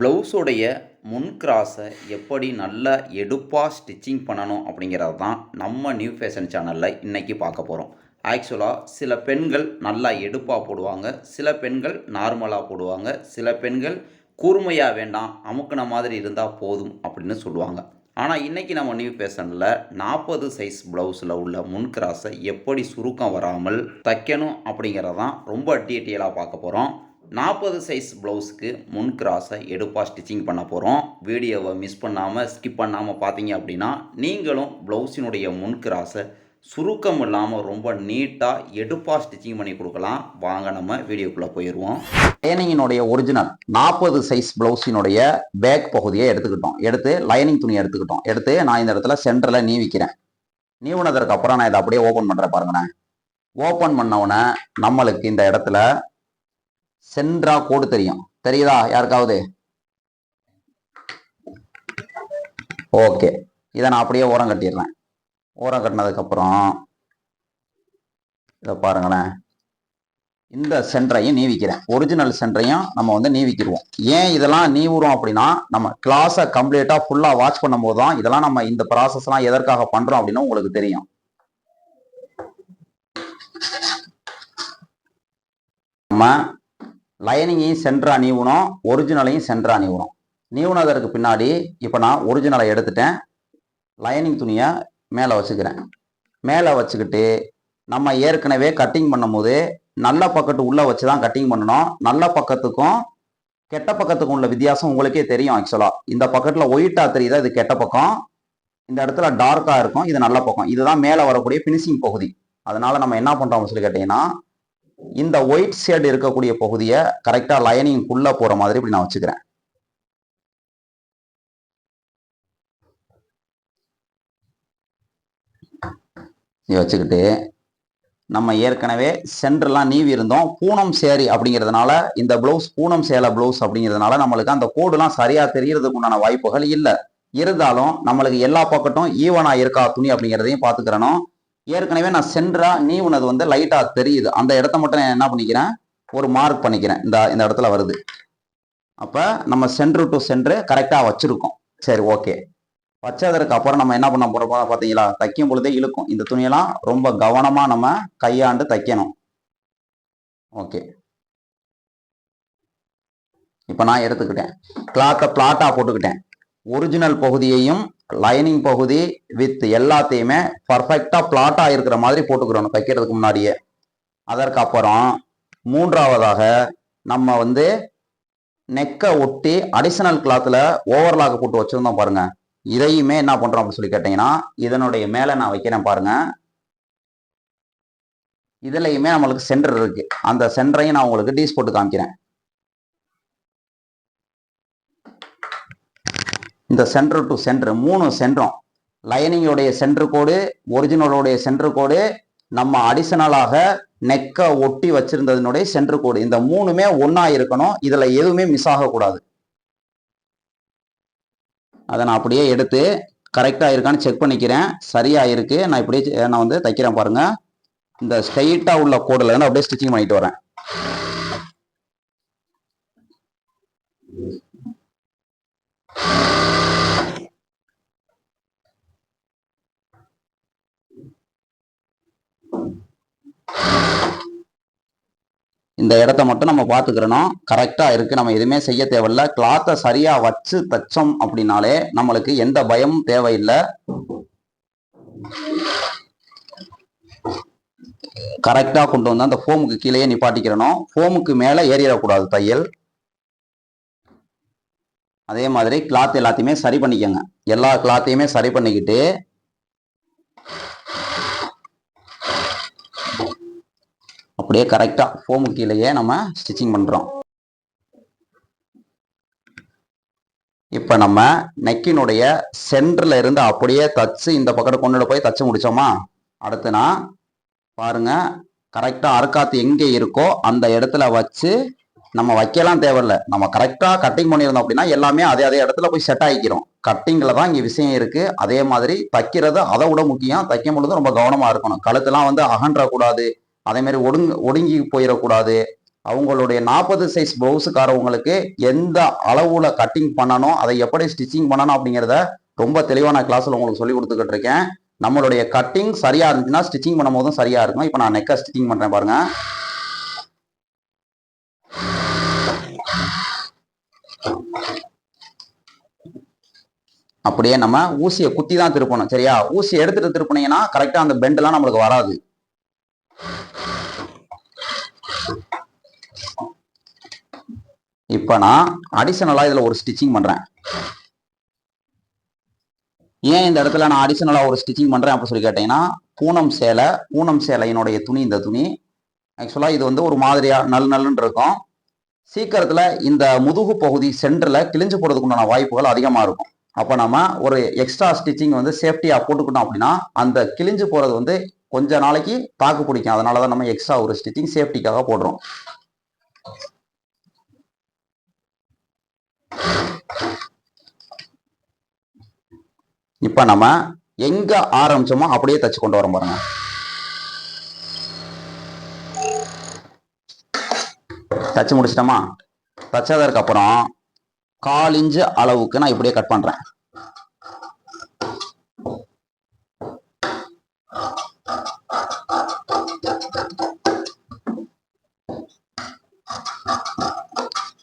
ப்ளவுஸோடைய முன் கிராஸை எப்படி நல்லா எடுப்பாக ஸ்டிச்சிங் பண்ணணும் அப்படிங்கிறது தான் நம்ம நியூ ஃபேஷன் சேனலில் இன்றைக்கி பார்க்க போகிறோம். ஆக்சுவலாக சில பெண்கள் நல்லா எடுப்பாக போடுவாங்க சில பெண்கள் நார்மலாக போடுவாங்க சில பெண்கள் கூர்மையாக வேண்டாம் அமுக்கின மாதிரி இருந்தால் போதும் அப்படின்னு சொல்லுவாங்க. ஆனால் இன்றைக்கி நம்ம நியூ ஃபேஷனில் நாற்பது சைஸ் ப்ளவுஸில் உள்ள முன் கிராஸை எப்படி சுருக்கம் வராமல் தைக்கணும் அப்படிங்கிறதான் ரொம்ப டீட்டெயிலாக பார்க்க போகிறோம். நாற்பது சைஸ் ப்ளவுஸுக்கு முன் கிராஸை எடுப்பாக ஸ்டிச்சிங் பண்ண போகிறோம் வீடியோவை மிஸ் பண்ணாமல் ஸ்கிப் பண்ணாமல் பார்த்தீங்க அப்படின்னா நீங்களும் ப்ளவுஸினுடைய முன் கிராஸை சுருக்கம் இல்லாமல் ரொம்ப நீட்டாக எடுப்பாக ஸ்டிச்சிங் பண்ணி கொடுக்கலாம். வாங்க நம்ம வீடியோக்குள்ளே போயிடுவோம் லைனிங்கினுடைய ஒரிஜினல் நாற்பது சைஸ் ப்ளவுஸினுடைய பேக் பகுதியை எடுத்துக்கிட்டோம். எடுத்து லைனிங் துணியை எடுத்துக்கிட்டோம். எடுத்து நான் இந்த இடத்துல சென்டரில் நீவிக்கிறேன். நீவினதற்கு அப்புறம் நான் இதை அப்படியே ஓப்பன் பண்ணுறேன் பாருங்கண்ணே ஓப்பன் பண்ணவுடனே நம்மளுக்கு இந்த இடத்துல சென்ட்ரா கோடு தெரியும். தெரியுதா? யாருக்காவது? ஓகே. இதை நான் அப்படியே ஓரம் கட்டிடுறேன். ஓரம் கட்டினதுக்கப்புறம் இதை பாருங்களேன். இந்த சென்டரையும் நீவிக்கிறேன். ஒரிஜினல் சென்டரையும் நம்ம வந்து நீவிக்கிடுவோம் ஏன் இதெல்லாம் நீவுறோம் அப்படின்னா நம்ம கிளாஸை கம்ப்ளீட்டாக ஃபுல்லாக வாட்ச் பண்ணும்போது தான் இதெல்லாம் நம்ம இந்த ப்ராசஸ்லாம் எதற்காக பண்ணுறோம் அப்படின்னு உங்களுக்கு தெரியும். நம்ம லைனிங்கையும் சென்ட்ராக நீவணும் ஒரிஜினலையும் சென்டராக நீவணும் நீவுனதற்கு பின்னாடி இப்போ நான் ஒரிஜினலை எடுத்துட்டேன். லைனிங் துணியை மேலே வச்சுக்கிறேன். மேலே வச்சுக்கிட்டு நம்ம ஏற்கனவே கட்டிங் பண்ணும்போது நல்ல பக்கத்து உள்ளே வச்சு தான் கட்டிங் பண்ணணும். நல்ல பக்கத்துக்கும் கெட்ட பக்கத்துக்கும் உள்ள வித்தியாசம் உங்களுக்கே தெரியும் ஆக்சுவலாக இந்த பக்கத்தில் ஒயிட்டாக தெரியுதா? இது கெட்ட பக்கம். இந்த இடத்துல டார்க்காக இருக்கும் இது நல்ல பக்கம். இதுதான் மேலே வரக்கூடிய ஃபினிஷிங் பகுதி. அதனால நம்ம என்ன பண்ணுறோம்னு சொல்லி கேட்டிங்கன்னா இந்த ஒயிட் ஷேடு இருக்கக்கூடிய பகுதியை கரெக்டாக லைனிங்குள்ளே போகிற மாதிரி இப்படி நான் வச்சுக்கிறேன். வச்சுக்கிட்டு நம்ம ஏற்கனவே சென்டர்லாம் நீவி இருந்தோம். பூனம் சேரி அப்படிங்கிறதுனால இந்த ப்ளவுஸ் பூனம் சேலை ப்ளவுஸ் அப்படிங்கிறதுனால நம்மளுக்கு அந்த கோடுலாம் சரியாக தெரியறதுக்கு உண்டான வாய்ப்புகள் இல்லை. இருந்தாலும் நம்மளுக்கு எல்லா பக்கட்டும் ஈவனாக இருக்கா துணி அப்படிங்கிறதையும் பார்த்துக்கிறனும் ஏற்கனவே நான் சென்டரா உனது வந்து லைட்டாக தெரியுது. அந்த இடத்த மட்டும் நான் என்ன பண்ணிக்கிறேன்? ஒரு மார்க் பண்ணிக்கிறேன். இந்த இந்த இடத்துல வருது. அப்போ நம்ம சென்ட்ரு டு சென்ட்ரு கரெக்டாக வச்சுருக்கோம். சரி ஓகே வச்சதற்கு அப்புறம் நம்ம என்ன பண்ண போகிறோம் பார்த்தீங்களா தைக்கும் பொழுதே இழுக்கும். இந்த துணியெல்லாம் ரொம்ப கவனமாக நம்ம கையாண்டு தைக்கணும். ஓகே இப்போ நான் எடுத்துக்கிட்டேன். கிளாத்தை பிளாட்டாக போட்டுக்கிட்டேன். ஒரிஜினல் பகுதியையும் லைனிங் பகுதி வித் எல்லாத்தையுமே பர்ஃபெக்டாக பிளாட்டாக இருக்கிற மாதிரி போட்டுக்கிறோம் தைக்கிறதுக்கு முன்னாடியே. அதற்கு அப்புறம் மூன்றாவதாக நம்ம வந்து நெக்கை ஒட்டி அடிஷனல் கிளாத்தில் ஓவர்லாக் போட்டு வச்சுருந்தோம் பாருங்கள் இதையுமே என்ன பண்ணுறோம் அப்படின்னு சொல்லி கேட்டிங்கன்னா இதனுடைய மேலே நான் வைக்கிறேன் பாருங்கள் இதுலையுமே நம்மளுக்கு சென்டர் இருக்குது அந்த சென்டரையும் நான் உங்களுக்கு டீஸ் போட்டு காமிக்கிறேன். இந்த சென்டர் டு சென்டர் மூணு சென்டரும் லைனிங்கோடைய சென்டர் கோடு ஒரிஜினலோடைய சென்டர் கோடு நம்ம அடிஷனலாக நெக்கை ஒட்டி வச்சிருந்ததுனுடைய சென்டர் கோடு. இந்த மூணுமே ஒன்றா இருக்கணும். இதில் எதுவுமே மிஸ் ஆகக்கூடாது. அதை நான் அப்படியே எடுத்து கரெக்டாக இருக்கான்னு செக் பண்ணிக்கிறேன். சரியாக இருக்கு. நான் இப்படியே நான் வந்து தைக்கிறேன் பாருங்க. இந்த ஸ்ட்ரைட்டாக உள்ள கோடில் இருந்து அப்படியே ஸ்டிச்சிங் பண்ணிட்டு வரேன். இந்த இடத்த மட்டும் நம்ம பார்த்துக்கிறணும். கரெக்டாக இருக்குது நம்ம எதுவுமே செய்ய தேவையில்ல. கிளாத்தை சரியாக வச்சு தச்சோம் அப்படின்னாலே நம்மளுக்கு எந்த பயமும் தேவையில்லை. கரெக்டாக கொண்டு வந்து அந்த ஃபோமுக்கு கீழேயே நிப்பாட்டிக்கிறணும். ஃபோமுக்கு மேலே ஏறிடக்கூடாது தையல். அதே மாதிரி கிளாத் எல்லாத்தையுமே சரி பண்ணிக்கோங்க. எல்லா கிளாத்தையுமே சரி பண்ணிக்கிட்டு அப்படியே கரெக்டாக ஃபோமு கீழேயே நம்ம ஸ்டிச்சிங் பண்ணுறோம் இப்போ நம்ம நெக்கினுடைய சென்டரில் இருந்து அப்படியே தச்சு இந்த பக்கத்தை கொண்டு போய் தச்சு முடிச்சோமா? அடுத்துனா பாருங்க கரெக்டாக அறுக்காத்து எங்கே இருக்கோ அந்த இடத்துல வச்சு நம்ம வைக்கலாம் தேவையில்ல. நம்ம கரெக்டாக கட்டிங் பண்ணியிருந்தோம் அப்படின்னா எல்லாமே அதே அதே இடத்துல போய் செட் ஆகிக்கிறோம். கட்டிங்கில் தான் இங்கே விஷயம் இருக்குது அதே மாதிரி தைக்கிறது அதை விட முக்கியம் தைக்கும் பொழுது ரொம்ப கவனமாக இருக்கணும். கழுத்துலாம் வந்து அகன்றக்கூடாது. அதே மாதிரி ஒடுங்கு ஒடுங்கி போயிடக்கூடாது. அவங்களுடைய நாற்பது சைஸ் ப்ளவுஸுக்காரவங்களுக்கு எந்த அளவில் கட்டிங் பண்ணணும் அதை எப்படி ஸ்டிச்சிங் பண்ணணும் அப்படிங்கிறத ரொம்ப தெளிவான கிளாஸில் உங்களுக்கு சொல்லி கொடுத்துக்கிட்டு இருக்கேன் நம்மளுடைய கட்டிங் சரியாக இருந்துச்சுன்னா ஸ்டிச்சிங் பண்ணும்போதும் சரியாக இருக்கும். இப்போ நான் நெக்கை ஸ்டிச்சிங் பண்ணுறேன் பாருங்கள் அப்படியே நம்ம ஊசியை குத்தி தான் திருப்பணும் சரியா? ஊசி எடுத்துட்டு திருப்பினீங்கன்னா கரெக்டாக அந்த பெண்டெல்லாம் நம்மளுக்கு வராது. இப்போ நான் அடிஷனலாக இதில் ஒரு ஸ்டிச்சிங் பண்ணுறேன் ஏன் இந்த இடத்துல நான் அடிஷனலாக ஒரு ஸ்டிச்சிங் பண்ணுறேன் அப்படி சொல்லி கேட்டீங்கன்னா பூனம் சேலை பூனம் சேலையினுடைய துணி இந்த துணி ஆக்சுவலாக இது வந்து ஒரு மாதிரியாக நல் நல்லுன்னு இருக்கும். சீக்கிரத்தில் இந்த முதுகு பகுதி சென்டரில் கிழிஞ்சு போகிறதுக்கு உண்டான வாய்ப்புகள் அதிகமாக இருக்கும். அப்போ நம்ம ஒரு எக்ஸ்ட்ரா ஸ்டிச்சிங் வந்து சேஃப்டியாக போட்டுக்கிட்டோம் அப்படின்னா அந்த கிழிஞ்சு போகிறது வந்து கொஞ்ச நாளைக்கு தாக்கு பிடிக்கும். அதனால தான் நம்ம எக்ஸ்ட்ரா ஒரு ஸ்டிச்சிங் சேஃப்டிக்காக போடுறோம். இப்போ நம்ம எங்க ஆரம்பிச்சோமோ அப்படியே தச்சு கொண்டு வரோம் பாருங்க. தச்சு முடிச்சிட்டோமா? தச்சதற்கு அப்புறம் கால் இன்ச்சு அளவுக்கு நான் இப்படியே கட் பண்ணுறேன்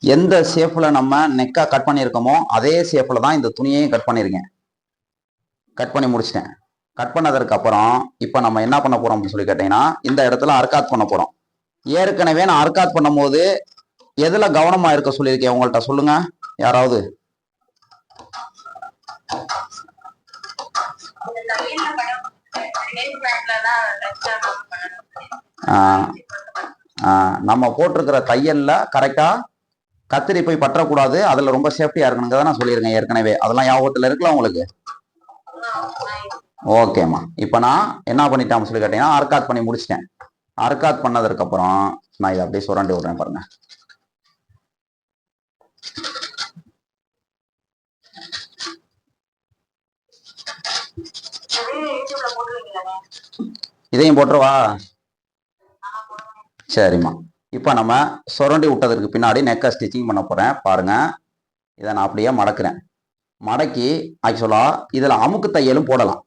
எந்த ஷேப்பில் நம்ம நெக்காக கட் பண்ணியிருக்கோமோ அதே ஷேப்பில் தான் இந்த துணியையும் கட் பண்ணியிருக்கேன். கட் பண்ணி முடிச்சிட்டேன். கட் பண்ணதற்கு அப்புறம் இப்போ நம்ம என்ன பண்ண போகிறோம் அப்படின்னு சொல்லி கேட்டிங்கன்னா இந்த இடத்துல அர்க்காத் பண்ண போகிறோம் ஏற்கனவே நான் அர்க்காத் பண்ணும்போது எதில் கவனமாக இருக்க சொல்லியிருக்கேன் உங்கள்கிட்ட சொல்லுங்க யாராவது? நம்ம போட்டிருக்கிற தையல்ல கரெக்டாக கத்திரி போய் பற்றக்கூடாது. அதுல ரொம்ப சேஃப்டியா இருக்கணுங்கிறத நான் சொல்லியிருக்கேன் ஏற்கனவே. அதெல்லாம் ஞாபகத்துல இருக்குல்ல உங்களுக்கு? ஓகேம்மா இப்போ நான் என்ன பண்ணிட்டேன் சொல்லி கேட்டீங்கன்னா அர்க்காத் பண்ணி முடிச்சிட்டேன். அர்க்காத் பண்ணதுக்கப்புறம் நான் இதை அப்படியே சுரண்டி விடுறேன் பாருங்க. இதையும் போட்டுருவா? சரிம்மா. இப்போ நம்ம சுரண்டி விட்டதற்கு பின்னாடி நெக்கை ஸ்டிச்சிங் பண்ண போகிறேன் பாருங்கள் இதை நான் அப்படியே மடக்கிறேன். மடக்கி ஆக்சுவலாக இதில் அமுக்கு தையலும் போடலாம்.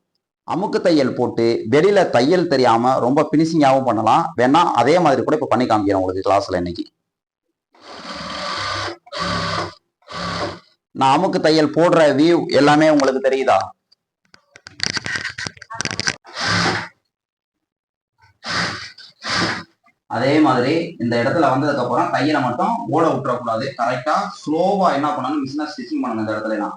அமுக்கு தையல் போட்டு வெளியில் தையல் தெரியாமல் ரொம்ப பினிஷிங்காகவும் பண்ணலாம். வேணா அதே மாதிரி கூட இப்போ பண்ணி காமிக்கிறேன் உங்களுக்கு கிளாஸில் இன்னைக்கு. நான் அமுக்கு தையல் போடுற வியூ எல்லாமே உங்களுக்கு தெரியுதா? அதே மாதிரி இந்த இடத்துல வந்ததுக்கு அப்புறம் கையில மட்டும் ஓட விட்டுறக்கூடாது. கரெக்டா ஸ்லோவா என்ன பண்ணணும்? மிஷினா ஸ்டிச்சிங் பண்ணணும் இந்த இடத்துல எல்லாம்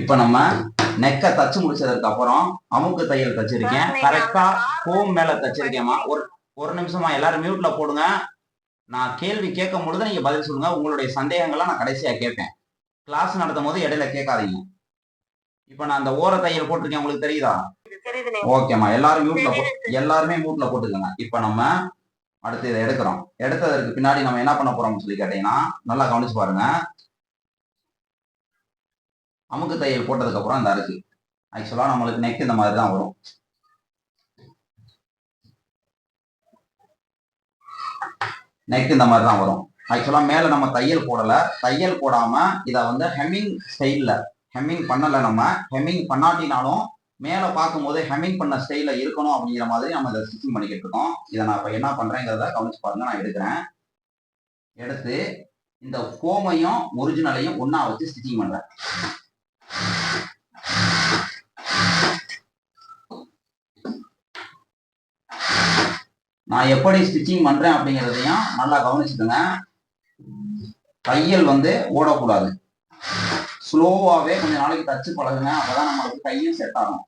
இப்போ நம்ம நெக்கை தச்சு முடிச்சதுக்கு அப்புறம் அமுக்கு தையல் தச்சிருக்கேன். கரெக்டா ஹோம் மேல தச்சிருக்கேம்மா. ஒரு ஒரு நிமிஷமா எல்லாரும் மியூட்ல போடுங்க. நான் கேள்வி கேட்கும் பொழுது நீங்க பதில் சொல்லுங்க. உங்களுடைய சந்தேகங்களை நான் கடைசியா கேட்பேன். கிளாஸ் நடத்தும் போது இடையில கேட்காதீங்க. இப்போ நான் அந்த ஓர தையல் போட்டிருக்கேன். உங்களுக்கு தெரியுதா? ஓகேம்மா எல்லாரும் மியூட்ல எல்லாருமே மியூட்ல போட்டுக்கோங்க. இப்போ நம்ம அடுத்து இதை எடுக்கிறோம். எடுத்ததற்கு பின்னாடி நம்ம என்ன பண்ண போறோம்னு சொல்லி கேட்டீங்கன்னா நல்லா கவனிச்சு பாருங்க. அமுக்கு தையல் போட்டதுக்கப்புறம் இந்த அரிசி ஆக்சுவலாக நம்மளுக்கு நெக் இந்த மாதிரி தான் வரும். நெக் இந்த மாதிரி தான் வரும். ஆக்சுவலாக மேலே நம்ம தையல் போடலை. தையல் போடாமல் இதை வந்து ஹெம்மிங் ஸ்டைலில் ஹெம்மிங் பண்ணலை நம்ம ஹெம்மிங் பண்ணாட்டினாலும் மேலே பார்க்கும்போது ஹெம்மிங் பண்ண ஸ்டைலில் இருக்கணும் அப்படிங்கிற மாதிரி நம்ம இதை ஸ்டிச்சிங் பண்ணிக்கிட்டு இருக்கோம். இதை நான் இப்போ என்ன பண்ணுறேங்கிறத கவனிச்சு பாருங்க நான் எடுக்கிறேன். எடுத்து இந்த ஃபோமையும் ஒரிஜினலையும் ஒன்றா வச்சு ஸ்டிச்சிங் பண்ணுறேன் நான் எப்படி ஸ்டிச்சிங் பண்றேன் அப்படிங்கிறதையும் நல்லா கவனிச்சுக்கோங்க. தையல் வந்து ஓடக்கூடாது. ஸ்லோவாகவே கொஞ்ச நாளைக்கு தச்சு பழகுங்க அப்பதான் நம்மளுக்கு கையும் செட் ஆகும்.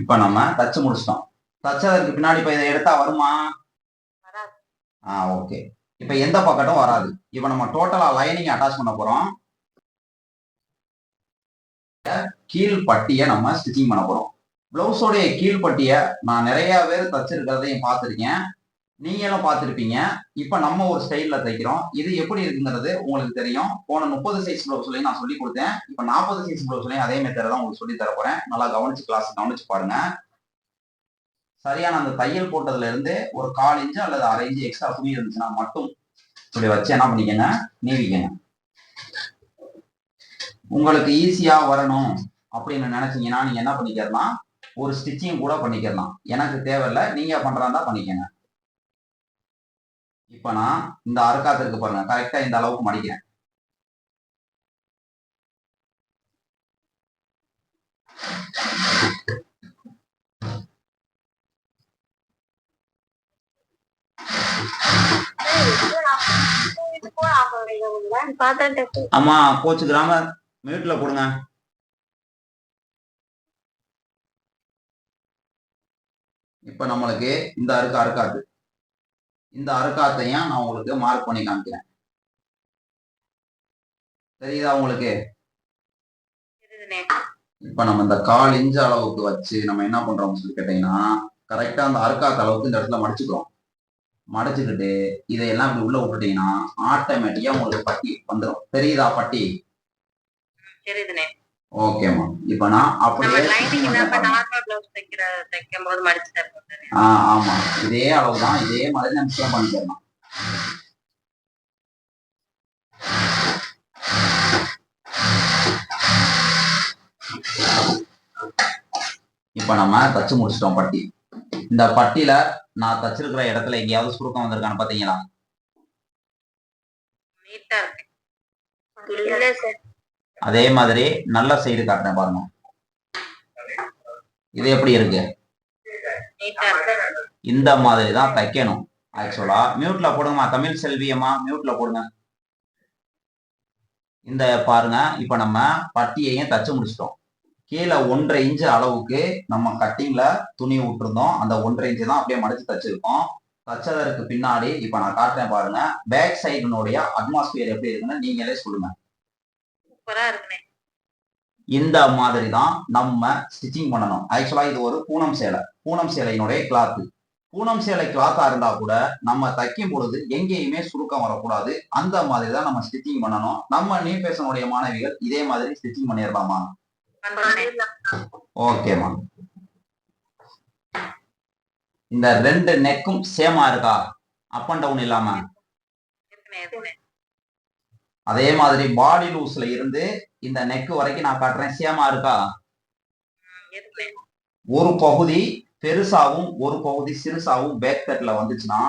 இப்போ நம்ம தச்சு முடிச்சிட்டோம். தச்சதற்கு பின்னாடி இப்போ இதை எடுத்தா வருமா. ஆ ஓகே. இப்போ எந்த பக்கட்டும் வராது. இப்போ நம்ம டோட்டலா லைனிங் அட்டாச் பண்ண போறோம். கீழ் பட்டியை நம்ம ஸ்டிச்சிங் பண்ண போறோம். பிளவுஸோடைய கீழ் பட்டியை நான் நிறைய பேர் தச்சிருக்கிறதையும் பார்த்துருக்கேன். நீங்களும் பார்த்துருப்பீங்க. இப்போ நம்ம ஒரு ஸ்டைல்ல தைக்கிறோம். இது எப்படி இருக்குங்கிறது உங்களுக்கு தெரியும். போன முப்பது சைஸ் பிளவுஸ்லையும் நான் சொல்லி கொடுத்தேன். இப்போ நாற்பது சைஸ் பிளவுஸ்லையும் அதே மெத்தட் தான் உங்களுக்கு சொல்லி தர போறேன். நல்லா கவனிச்சு கிளாஸ் கவனிச்சு பாருங்க. சரியான அந்த தையல் போட்டதுல இருந்தே ஒரு கால் இன்ச்சு அல்லது அரை இன்ச்சு எக்ஸ்ட்ரா துணி இருந்துச்சுன்னா மட்டும் இப்படி வச்சு என்ன பண்ணிக்கங்க? நீவிக்கங்க. உங்களுக்கு ஈஸியா வரணும் அப்படின்னு நினைச்சீங்கன்னா நீங்க என்ன பண்ணிக்கிறலாம் ஒரு ஸ்டிச்சிங் கூட பண்ணிக்கலாம். எனக்கு தேவையில்ல நீங்க பண்றாந்தா பண்ணிக்கங்க. இப்ப நான் இந்த அறுக்காத்திற்கு பாருங்க கரெக்டா இந்த அளவுக்கு மடிக்கிறேன். ஆமா கோச்சு கிராமர் மியூட்ல போடுங்க. இப்ப நம்மளுக்கு இந்த அறுக்கு அறுக்காது. இந்த அறுக்காத்தையும் நான் உங்களுக்கு மார்க் பண்ணி காமிக்கிறேன். தெரியுதா உங்களுக்கு. இப்ப நம்ம இந்த கால் இன்ச் அளவுக்கு வச்சு நம்ம என்ன பண்றோம்னு சொல்லி கேட்டீங்கன்னா கரெக்டா அந்த அறுக்காத்த அளவுக்கு இந்த இடத்துல மடிச்சுக்கிறோம். மடிச்சுக்கிட்டு இதையெல்லாம் இப்படி உள்ள விட்டுட்டீங்கன்னா ஆட்டோமேட்டிக்கா உங்களுக்கு பட்டி வந்துடும் தெரியுதா பட்டி. ஓகேம்மா இப்ப நான் அப்படியே. ஆ ஆமா. இதே அளவு தான் இதே மாதிரி நம்ம சேவ் பண்ணிக்கலாம் இப்ப நம்ம தச்சு முடிச்சிட்டோம் பட்டி. இந்த பட்டியில நான் தச்சிருக்கிற இடத்துல எங்கேயாவது சுருக்கம் வந்திருக்கான்னு பாத்தீங்களா. அதே மாதிரி நல்ல சைடு காட்டுறேன் பாருங்க. இது எப்படி இருக்கு. இந்த மாதிரி தான் தைக்கணும். ஆக்சுவலா மியூட்ல போடுங்கம்மா. தமிழ் செல்வியம்மா மியூட்ல போடுங்க. இந்த பாருங்க இப்ப நம்ம பட்டியையும் தச்சு முடிச்சிட்டோம். கீழே ஒன்றரை இன்ச்சு அளவுக்கு நம்ம கட்டிங்ல துணி விட்டுருந்தோம். அந்த ஒன்றரை இன்ச்சு தான் அப்படியே மடிச்சு தச்சிருக்கோம். தச்சதற்கு பின்னாடி இப்ப நான் காட்டுறேன் பாருங்க. பேக் சைடுனுடைய அட்மாஸ்பியர் எப்படி இருக்குன்னு நீங்களே சொல்லுங்க. இந்த மாதிரி தான் நம்ம ஸ்டிச்சிங் பண்ணணும். ஆக்சுவலா இது ஒரு பூனம் சேலை. பூனம் சேலையினுடைய கிளாத்து பூனம் சேலை கிளாத்தா இருந்தா கூட நம்ம தைக்கும் பொழுது எங்கேயுமே சுருக்கம் வரக்கூடாது. அந்த மாதிரி தான் நம்ம ஸ்டிச்சிங் பண்ணணும். நம்ம நியூ பேசனுடைய மாணவிகள் இதே மாதிரி ஸ்டிச்சிங் பண்ணிடலாமா. ஓகேம்மா இந்த ரெண்டு நெக்கும் சேமா இருக்கா? அப் அண்ட் டவுன் இல்லாம அதே மாதிரி பாடி லூஸ்ல இருந்து இந்த நெக் வரைக்கும் நான் காட்டுறேன். சேமா இருக்கா? ஒரு பகுதி பெருசாவும் ஒரு பகுதி சிறுசாவும் பேக் தட்ல வந்துச்சுன்னா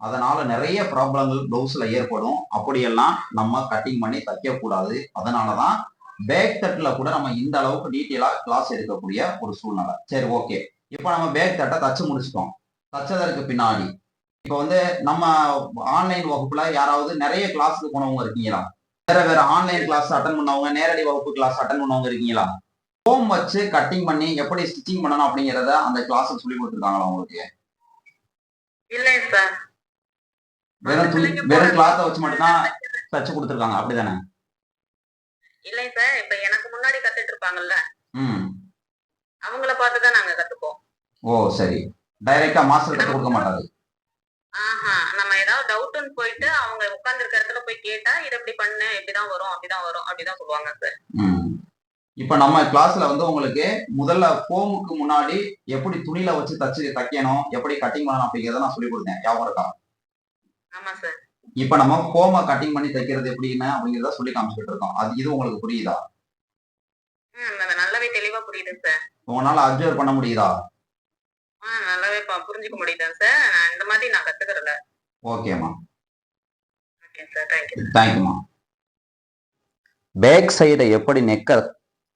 அதனால நிறைய ப்ராப்ளங்கள் பிளவுஸ்ல ஏற்படும். அப்படியெல்லாம் நம்ம கட்டிங் பண்ணி தைக்க கூடாது அதனாலதான் பேக் தட்ல கூட நம்ம இந்த அளவுக்கு டீட்டெயிலா கிளாஸ் எடுக்கக்கூடிய ஒரு சூழ்நிலை. சரி ஓகே இப்போ நம்ம பேக் தட்டை தச்சு முடிச்சிட்டோம். தச்சதற்கு பின்னாடி. இப்போ வந்து நம்ம ஆன்லைன் வகுப்புல யாராவது நிறைய கிளாஸுக்கு போனவங்க இருக்கீங்களா? வேற வேற ஆன்லைன் கிளாஸ் அட்டன் பண்ணவங்க நேரடி வகுப்பு கிளாஸ் அட்டன் பண்ணவங்க இருக்கீங்களா? ஃபோம் வச்சு கட்டிங் பண்ணி எப்படி ஸ்டிச்சிங் பண்ணணும் அப்படிங்கறத அந்த கிளாஸ் சொல்லி கொடுத்துருக்காங்களா உங்களுக்கு. வெறும் வெறும் கிளாத்தை வச்சு மட்டும்தான் தச்சு கொடுத்துருக்காங்க. அப்படிதானே? இல்லை சார். இப்ப எனக்கு முன்னாடி கத்துட்டு இருப்பாங்கல்ல? ம். அவங்கள பார்த்துதான் நாங்க கத்துப்போம். ஓ சரி. டைரக்டா மாஸ்டர் கத்து கொடுக்க மாட்டாரு. ஆஹா நம்ம ஏதாவது டவுட்னு போயிட்டு அவங்க உட்கார்ந்து இருக்க இடத்துல போய் கேட்டா இது இப்படி பண்ணு இப்படிதான் வரும் அப்படிதான் வரும் அப்படிதான் சொல்லுவாங்க சார். ம். இப்போ நம்ம கிளாஸ்ல வந்து உங்களுக்கு முதல்ல ஃபோமுக்கு முன்னாடி எப்படி துணியில வச்சு தச்சு தைக்கணும் எப்படி கட்டிங் பண்ணணும் அப்படிங்கிறத நான் சொல்லி கொடுத்தேன். ஞாபகம் இருக்கா? ஆமா சார். இப்போ நம்ம ஃபோமை கட்டிங் பண்ணி தைக்கிறது எப்படின்னு அப்படிங்கிறத சொல்லி காமிச்சிட்டு இருக்கோம். அது இது உங்களுக்கு புரியுதா? நல்லாவே தெளிவா புரியுது சார் உங்களால அப்சர்வ் பண்ண முடியுதா? நல்லாவே புரிஞ்சுக்க முடியுது சார் இந்த மாதிரி நான் கத்துக்கிறல. ஓகேம்மா தேங்க்யூம்மா பேக் சைடை எப்படி நெக்கை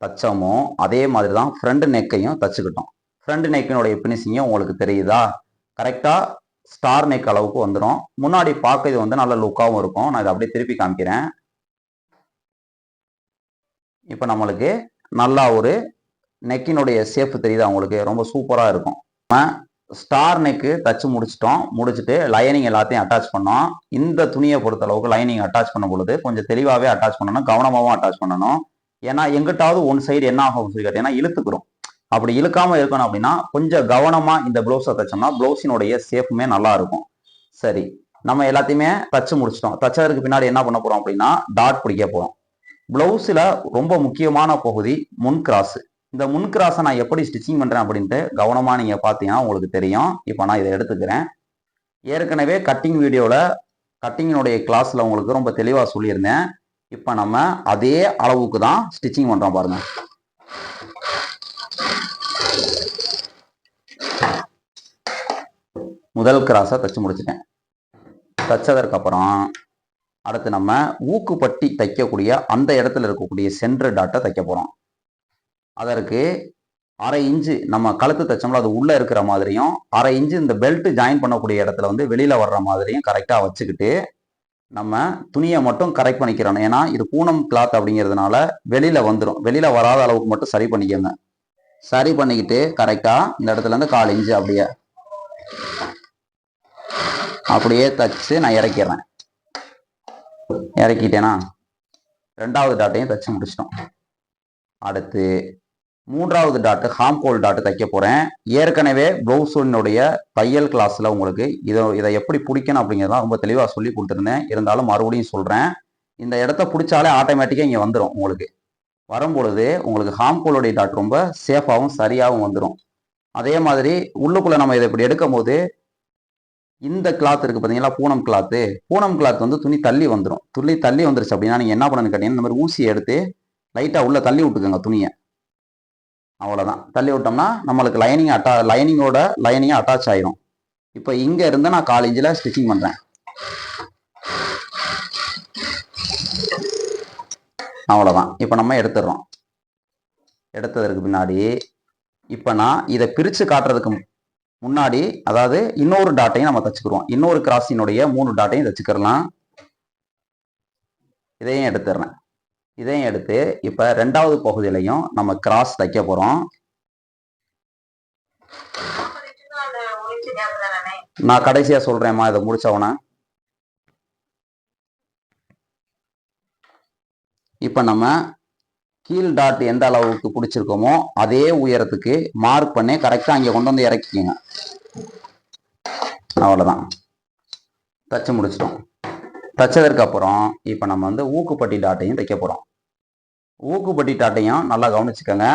தச்சோமோ அதே மாதிரி தான் ஃப்ரண்ட் நெக்கையும் தச்சுக்கிட்டோம். ஃப்ரண்ட் நெக்கினுடைய ஃபினிஷிங்கும் உங்களுக்கு தெரியுதா? கரெக்டாக ஸ்டார் நெக் அளவுக்கு வந்துடும் முன்னாடி பார்க்க இது வந்து நல்ல லுக்காகவும் இருக்கும். நான் இதை அப்படியே திருப்பி காமிக்கிறேன். இப்போ நம்மளுக்கு நல்லா ஒரு நெக்கினுடைய ஷேப் தெரியுது அவங்களுக்கு ரொம்ப சூப்பராக இருக்கும். ஸ்டார் நெக்கு தச்சு முடிச்சிட்டோம். முடிச்சுட்டு லைனிங் எல்லாத்தையும் அட்டாச் பண்ணோம். இந்த துணியை பொறுத்த அளவுக்கு லைனிங் அட்டாச் பண்ணும் பொழுது கொஞ்சம் தெளிவாகவே அட்டாச் பண்ணணும். கவனமாகவும் அட்டாச் பண்ணணும். ஏன்னா எங்கிட்டாவது ஒன் சைடு என்ன ஆகும் சொல்லி கேட்டீங்கன்னா இழுத்துக்கிறோம் அப்படி இழுக்காம இருக்கணும் அப்படின்னா கொஞ்சம் கவனமா இந்த ப்ளவுஸை தைச்சோம்னா ப்ளவுஸினுடைய சேஃபுமே நல்லா இருக்கும். சரி நம்ம எல்லாத்தையுமே தச்சு முடிச்சிட்டோம். தச்சதுக்கு பின்னாடி என்ன பண்ண போறோம் அப்படின்னா டாட் பிடிக்க போறோம். ப்ளவுஸில் ரொம்ப முக்கியமான பகுதி முன் கிராஸ் இந்த முன் கிராஸை நான் எப்படி ஸ்டிச்சிங் பண்றேன் அப்படின்ட்டு கவனமா நீங்க பார்த்தீங்கன்னா உங்களுக்கு தெரியும். இப்போ நான் இதை எடுத்துக்கிறேன். ஏற்கனவே கட்டிங் வீடியோவில் கட்டிங்கினுடைய கிளாஸில் உங்களுக்கு ரொம்ப தெளிவாக சொல்லியிருந்தேன். இப்போ நம்ம அதே அளவுக்கு தான் ஸ்டிச்சிங் பண்ணுறோம் பாருங்க. முதல் கிராஸை தைச்சி முடிச்சிட்டேன். தைச்சதற்கப்புறம் அடுத்து நம்ம ஊக்குப்பட்டி தைக்கக்கூடிய அந்த இடத்துல இருக்கக்கூடிய சென்ட்ரு டாட்டை தைக்க போகிறோம் அதற்கு அரை இன்ச்சு நம்ம கழுத்து தைச்சோம்ல அது உள்ளே இருக்கிற மாதிரியும் அரை இன்ச்சு இந்த பெல்ட் ஜாயின் பண்ணக்கூடிய இடத்துல வந்து வெளியில் வர்ற மாதிரியும் கரெக்டாக வச்சுக்கிட்டு நம்ம துணியை மட்டும் கரெக்ட் பண்ணிக்கிறோம் ஏன்னா இது பூனம் கிளாத் அப்படிங்கிறதுனால வெளியில் வந்துடும் வெளியில் வராத அளவுக்கு மட்டும் சரி பண்ணிக்கோங்க. சரி பண்ணிக்கிட்டு கரெக்டாக இந்த இடத்துல இருந்து கால் இன்ச்சு அப்படியே அப்படியே தச்சு நான் இறக்கிடுறேன். இறக்கிட்டேனா? ரெண்டாவது டாட்டையும் தச்சு முடிச்சிட்டோம். அடுத்து மூன்றாவது டாட்டு ஹாம்கோல் டாட்டு தைக்க போகிறேன் ஏற்கனவே ப்ளவுஸினுடைய தையல் கிளாஸில் உங்களுக்கு இதை இதை எப்படி பிடிக்கணும் அப்படிங்கிறதெல்லாம் ரொம்ப தெளிவாக சொல்லி கொடுத்துருந்தேன். இருந்தாலும் மறுபடியும் சொல்கிறேன் இந்த இடத்த பிடிச்சாலே ஆட்டோமேட்டிக்காக இங்கே வந்துடும் உங்களுக்கு. வரும்பொழுது உங்களுக்கு ஹாம்கோலுடைய டாட் ரொம்ப சேஃபாகவும் சரியாகவும் வந்துடும் அதே மாதிரி உள்ளுக்குள்ளே நம்ம இதை இப்படி எடுக்கும் போது இந்த கிளாத் இருக்கு பார்த்தீங்களா பூனம் கிளாத்து பூனம் கிளாத் வந்து துணி தள்ளி வந்துடும் துள்ளி தள்ளி வந்துருச்சு அப்படின்னா நீங்கள் என்ன பண்ணணும்னு கேட்டீங்கன்னா இந்த மாதிரி ஊசியை எடுத்து லைட்டாக உள்ளே தள்ளி விட்டுக்கோங்க துணியை. அவ்வளோதான் தள்ளி விட்டோம்னா நம்மளுக்கு லைனிங் அட்டா லைனிங்கோட லைனிங்காக அட்டாச் ஆயிரும். இப்போ இங்கே இருந்து நான் காலேஜில் ஸ்டிச்சிங் பண்ணுறேன் அவ்வளோதான் இப்போ நம்ம எடுத்துடுறோம். எடுத்ததற்கு பின்னாடி இப்போ நான் இதை பிரித்து காட்டுறதுக்கு முன்னாடி அதாவது இன்னொரு டாட்டையும் நம்ம தச்சுக்கிறோம் இன்னொரு கிராஸினுடைய மூணு டாட்டையும் தச்சுக்கிறலாம் இதையும் எடுத்துடுறேன் இதையும் எடுத்து இப்போ ரெண்டாவது பகுதியிலையும் நம்ம கிராஸ் தைக்க போகிறோம் நான் கடைசியாக சொல்கிறேம்மா இதை முடிச்சவன இப்போ நம்ம கீழ் டாட் எந்த அளவுக்கு பிடிச்சிருக்கோமோ அதே உயரத்துக்கு மார்க் பண்ணி கரெக்டாக அங்கே கொண்டு வந்து இறக்கிக்கோங்க. அவ்வளோதான் தச்சு முடிச்சிட்டோம். தச்சதற்கு அப்புறம் இப்போ நம்ம வந்து ஊக்குப்பட்டி டாட்டையும் தைக்க போகிறோம் ஊக்குப்பட்டி டாட்டையும் நல்லா கவனிச்சுக்கோங்க.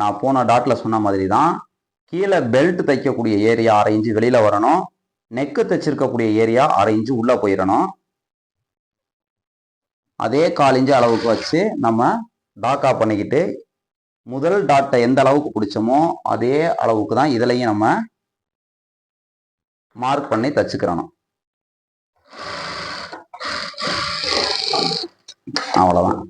நான் போன டாட்டில் சொன்ன மாதிரி தான் கீழே பெல்ட் தைக்கக்கூடிய ஏரியா அரை இன்ச்சு வெளியில் வரணும். நெக்கு தைச்சிருக்கக்கூடிய ஏரியா அரை இன்ச்சு உள்ளே போயிடணும். அதே கால் இன்ச்சு அளவுக்கு வச்சு நம்ம டாக்கா பண்ணிக்கிட்டு முதல் டாட்டை எந்த அளவுக்கு பிடிச்சோமோ அதே அளவுக்கு தான் இதுலையும் நம்ம மார்க் பண்ணி தச்சுக்கிறணும். அவ்வளோதான்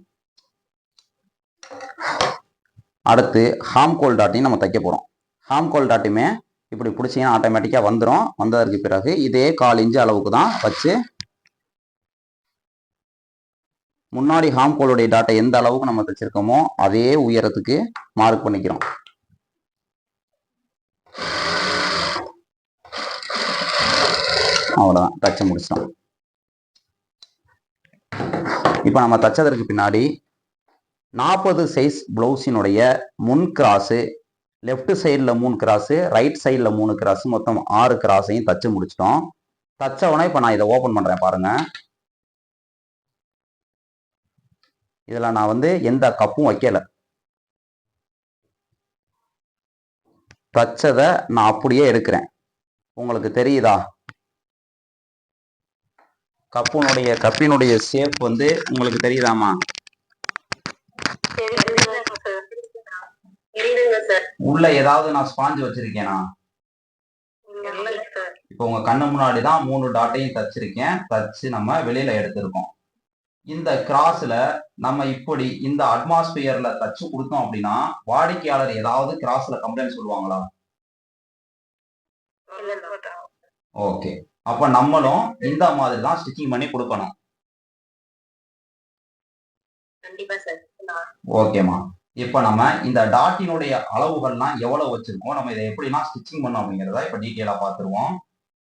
அடுத்து ஹாம்கோல் டாட்டையும் நம்ம தைக்க போகிறோம் ஹாம்கோல் டாட்டையுமே இப்படி பிடிச்சிங்கன்னா ஆட்டோமேட்டிக்காக வந்துடும் வந்ததற்கு பிறகு இதே கால் இன்ச்சு அளவுக்கு தான் வச்சு முன்னாடி ஹாம்கோலுடைய டாட்டா எந்த அளவுக்கு நம்ம தைச்சிருக்கோமோ அதே உயரத்துக்கு மார்க் பண்ணிக்கிறோம். அவ்வளோதான் தச்சு முடிச்சிட்டோம். இப்போ நம்ம தச்சதற்கு பின்னாடி நாற்பது சைஸ் ப்ளவுஸினுடைய முன் கிராஸு லெஃப்ட் சைடில் மூணு கிராஸு ரைட் சைடில் மூணு கிராஸு மொத்தம் ஆறு கிராஸையும் தச்சு முடிச்சிட்டோம். தச்ச உடனே இப்போ நான் இதை ஓப்பன் பண்ணுறேன் பாருங்கள் இதில் நான் வந்து எந்த கப்பும் வைக்கல. தச்சதை நான் அப்படியே எடுக்கிறேன். உங்களுக்கு தெரியுதா? கப்புனுடைய கப்பினுடைய ஷேப் வந்து உங்களுக்கு தெரியுதாமா? உள்ள ஏதாவது நான் ஸ்பாஞ்சு வச்சிருக்கேனா? இப்போ உங்க கண்ணு முன்னாடி தான் மூணு டாட்டையும் தச்சிருக்கேன். தச்சு நம்ம வெளியில எடுத்திருக்கோம். இந்த கிராஸ்ல நம்ம இப்படி இந்த அட்மாஸ்பியர்ல தச்சு கொடுத்தோம் அப்படின்னா வாடிக்கையாளர் ஏதாவது கிராஸ்ல கம்ப்ளைண்ட் சொல்லுவாங்களா? ஓகே அப்ப நம்மளும் இந்த மாதிரி தான் ஸ்டிச்சிங் பண்ணி கொடுக்கணும். ஓகேம்மா இப்போ நம்ம இந்த டாட்டினுடைய அளவுகள்லாம் எவ்வளவு வச்சிருக்கோம்? நம்ம இதை எப்படிலாம் ஸ்டிச்சிங் பண்ணோம் அப்படிங்கிறத இப்போ டீட்டெயிலாக பார்த்துருவோம்.